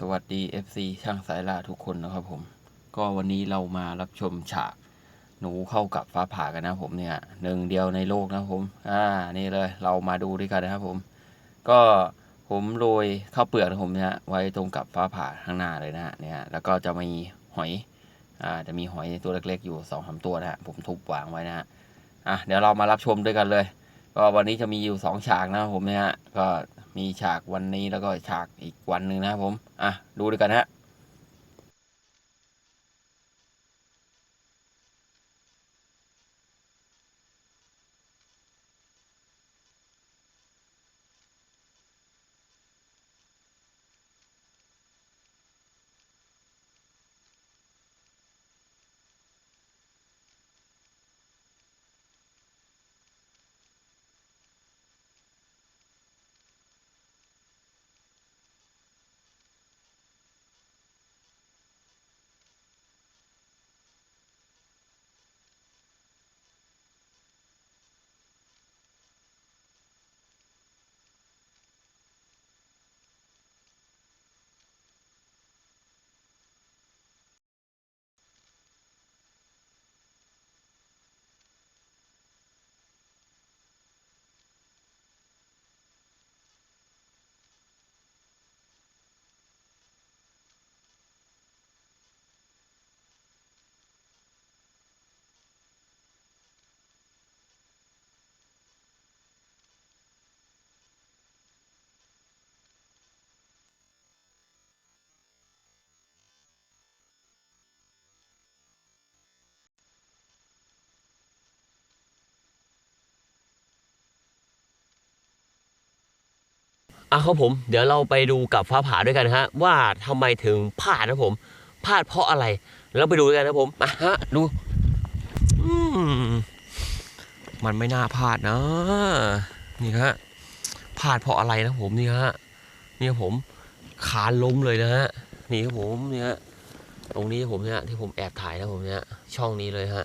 สวัสดี FC ช่างสายล่าทุกคนนะครับผม ก็วันนี้เรามารับชมฉากหนูเข้ากับฟ้าผ่ากันนะผมเนี่ยหนึ่งเดียวในโลกนะครับผม อ่านี่เลยเรามาดูด้วยกันนะครับผม ก็ผมโรยข้าวเปลือกนะผมเนี่ยไว้ตรงกับฟ้าผ่าข้างหน้าเลยนะเนี่ยแล้วก็จะมีหอยอ่าจะมีหอยตัวเล็กๆอยู่สองสามตัวนะฮะผมทุบวางไว้นะฮะอะเดี๋ยวเรามารับชมด้วยกันเลย ก็วันนี้จะมีอยู่สองฉากนะครับผมเนี่ยฮะก็มีฉากวันนี้แล้วก็ฉากอีกวันหนึ่งนะครับผมอะดูด้วยกันฮะ อะครับผม เดี๋ยวเราไปดูกับฟ้าผ่าด้วยกันนะฮะ ว่าทำไมถึงพลาดนะผมพลาดเพราะอะไร เราไปดูกันนะผมมาฮะดูอมมันไม่น่าพลาดนะ นี่ฮะพลาดเพราะอะไรนะผมนี่ฮะนี่ผมขาล้มเลยนะฮะนี่ครับผมเนี่ยฮะตรงนี้ผมเนี่ยที่ผมแอบถ่ายนะผมเนี่ยช่องนี้เลยฮะ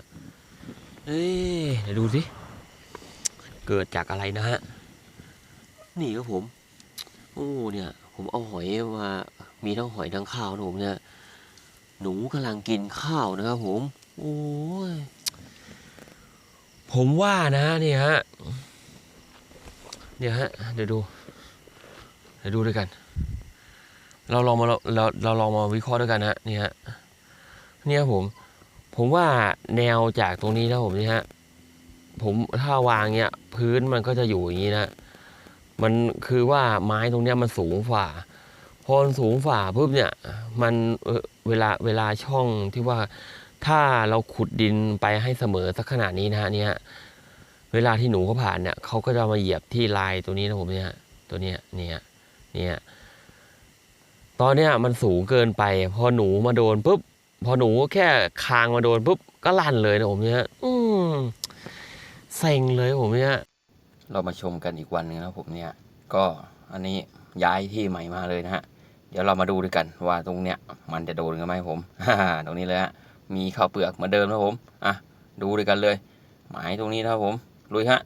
เอ้ยเดี๋ยวดูสิเกิดจากอะไรนะฮะนี่ครับผม อ้เนี่ย ผมเอาหอยมา มีทั้งหอยทั้งข้าวนะผมเนี่ย หนูกำลังกินข้าวนะครับผม โอ้ย ผมว่านะเนี่ยฮะ เนี่ยฮะ เดี๋ยวดู เดี๋ยวดูด้วยกัน เราลองมาเราเราเราลองมาวิเคราะห์ด้วยกันนะเนี่ยฮะ เนี่ยผม ผมว่าแนวจากตรงนี้นะผมเนี่ยฮะ ผมถ้าวางเนี่ยพื้นมันก็จะอยู่อย่างนี้นะ มันคือว่าไม้ตรงเนี้ยมันสูงฝ่าพอสูงฝ่าปุ๊บเนี่ยมันเอ่อเวลาเวลาช่องที่ว่าถ้าเราขุดดินไปให้เสมอสักขนาดนี้นะฮะเนี่ยเวลาที่หนูเขาผ่านเนี่ยเขาก็จะมาเหยียบที่ลายตัวนี้นะผมเนี่ยตัวเนี้ยเนี่ยเนี่ยตอนเนี้ยมันสูงเกินไป พอหนูมาโดนปุ๊บพอหนูแค่คางมาโดนปุ๊บก็ลั่นเลยนะผมเนี่ยอืมเซ็งเลยผมเนี่ย เรามาชมกันอีกวันหนึงนะครับผมเนี่ยก็อันนี้ย้ายที่ใหม่มาเลยนะฮะเดี๋ยวเรามาดูด้วยกันว่าตรงเนี้ยมันจะโดนกันไหมผมตรงนี้เลยฮะมีข้าวเปลือกเหมือนเดิมนะผมอะดูด้วยกันเลย หมายตรงนี้นะครับผมลุยฮะ